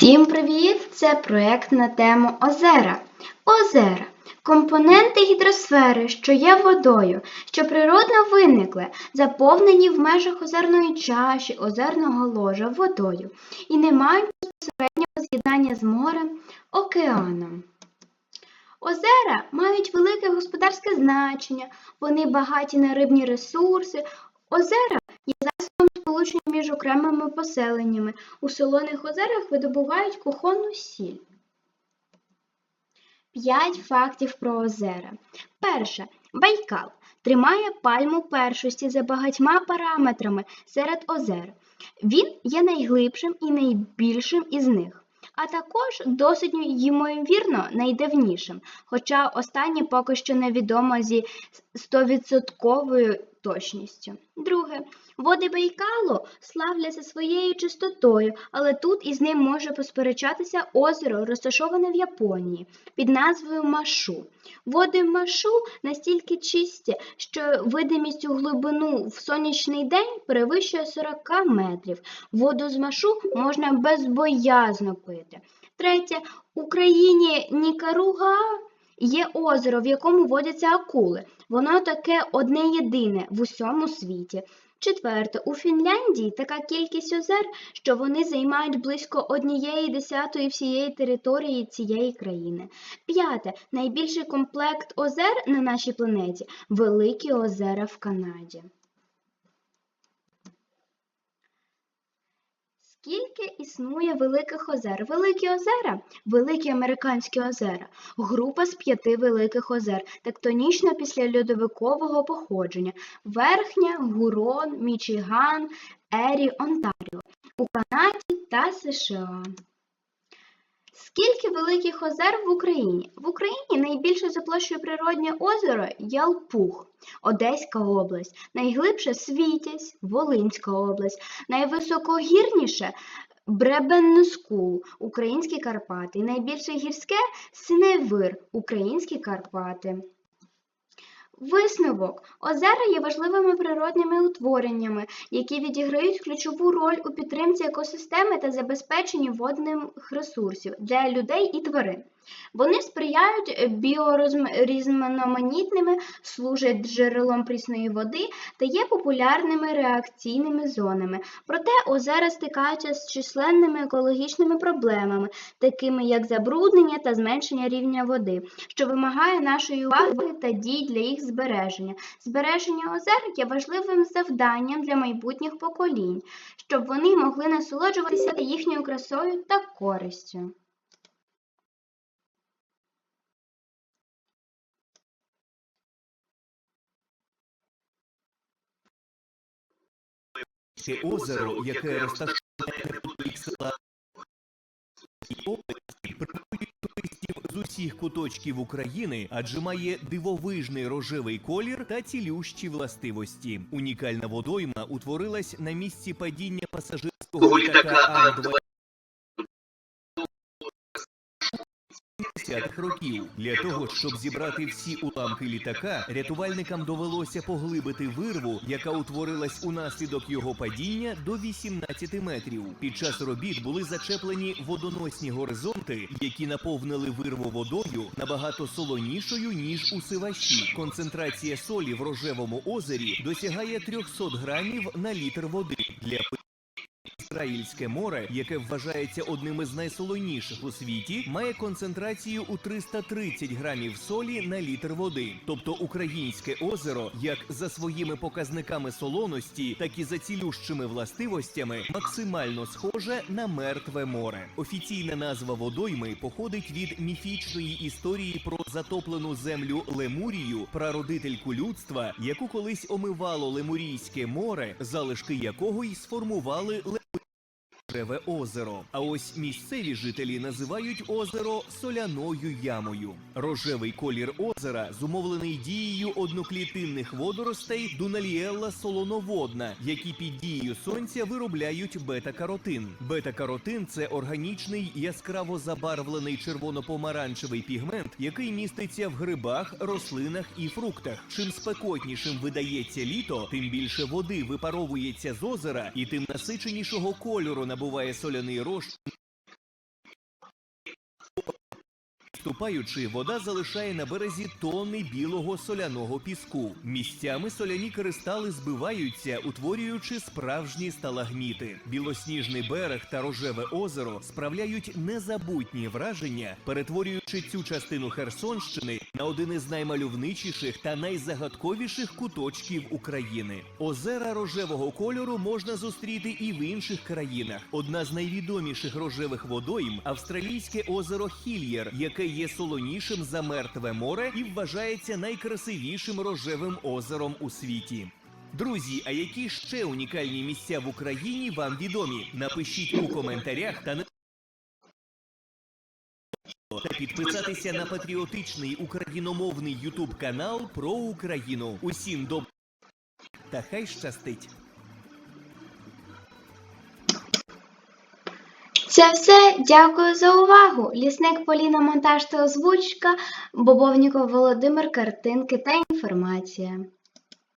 Всім привіт! Це проєкт на тему озера. Озера компоненти гідросфери, що є водою, що природно виникли, заповнені в межах озерної чаші, озерного ложа водою і не мають безпосереднього з'єднання з морем, океаном. Озера мають велике господарське значення, вони багаті на рибні ресурси. Озера є засобом між окремими поселеннями. У солоних озерах видобувають кухонну сіль. П'ять фактів про озера. Перше. Байкал тримає пальму першості за багатьма параметрами серед озер. Він є найглибшим і найбільшим із них, а також досить ймовірно найдавнішим, хоча останнє поки що невідомо зі 100% точністю. Друге. Води Байкалу славляться своєю чистотою, але тут із ним може посперечатися озеро, розташоване в Японії під назвою Машу. Води Машу настільки чисті, що видимість у глибину в сонячний день перевищує 40 метрів. Воду з Машу можна безбоязно пити. Третє. У країні Нікаруга є озеро, в якому водяться акули. Воно таке одне єдине в усьому світі. Четверте, у Фінляндії така кількість озер, що вони займають близько однієї десятої всієї території цієї країни. П'яте, найбільший комплект озер на нашій планеті Великі озера в Канаді. Скільки існує великих озер? Великі озера, великі американські озера, група з п'яти великих озер, тектонічно після льодовикового походження, Верхня, Гурон, Мічиган, Ері, Онтаріо, у Канаді та США. Скільки великих озер в Україні? В Україні найбільше за площею природнє озеро Ялпух, Одеська область, найглибше Світязь, Волинська область, найвисокогірніше Бребенскул, Українські Карпати, найбільше гірське Синевир, Українські Карпати. Висновок. Озера є важливими природними утвореннями, які відіграють ключову роль у підтримці екосистеми та забезпеченні водних ресурсів для людей і тварин. Вони сприяють біорізноманітними, служать джерелом прісної води та є популярними реакційними зонами. Проте озера стикаються з численними екологічними проблемами, такими як забруднення та зменшення рівня води, що вимагає нашої уваги та дій для їх збереження. Збереження озер є важливим завданням для майбутніх поколінь, щоб вони могли насолоджуватися їхньою красою та користю. Це озеро, яке розташоване неподалік села і області, туристів з усіх куточків України, адже має дивовижний рожевий колір та цілющі властивості. Унікальна водойма утворилась на місці падіння пасажирського літака Ан-2 70-х років. Для того, щоб зібрати всі уламки літака, рятувальникам довелося поглибити вирву, яка утворилась унаслідок його падіння до 18 метрів. Під час робіт були зачеплені водоносні горизонти, які наповнили вирву водою набагато солонішою ніж у сиваші. Концентрація солі в рожевому озері досягає 300 грамів на літр води. Для Ізраїльське море, яке вважається одним із найсолоніших у світі, має концентрацію у 330 грамів солі на літр води. Тобто українське озеро, як за своїми показниками солоності, так і за цілющими властивостями, максимально схоже на мертве море. Офіційна назва водойми походить від міфічної історії про затоплену землю Лемурію, прародительку людства, яку колись омивало Лемурійське море, залишки якого й сформували Реве озеро. А ось місцеві жителі називають озеро соляною ямою. Рожевий колір озера зумовлений дією одноклітинних водоростей дуналіелла солоноводна, які під дією сонця виробляють бета-каротин. Бета-каротин це органічний яскраво забарвлений червоно-помаранчевий пігмент, який міститься в грибах, рослинах і фруктах. Чим спекотнішим видається літо, тим більше води випаровується з озера, і тим насиченішого кольору набуває соляний розчин Ступаючи, вода залишає на березі тонни білого соляного піску. Місцями соляні кристали збиваються, утворюючи справжні сталагміти. Білосніжний берег та рожеве озеро справляють незабутні враження, перетворюючи цю частину Херсонщини на один із наймальовничіших та найзагадковіших куточків України. Озера рожевого кольору можна зустріти і в інших країнах. Одна з найвідоміших рожевих водойм австралійське озеро Хільєр, яке є солонішим за мертве море і вважається найкрасивішим рожевим озером у світі. Друзі, а які ще унікальні місця в Україні вам відомі? Напишіть у коментарях та не та підписатися на патріотичний україномовний Ютуб канал про Україну. Усім доб та хай щастить! Це все. Дякую за увагу. Лісник Поліна Монтаж та озвучка, Бобовніков Володимир, картинки та інформація.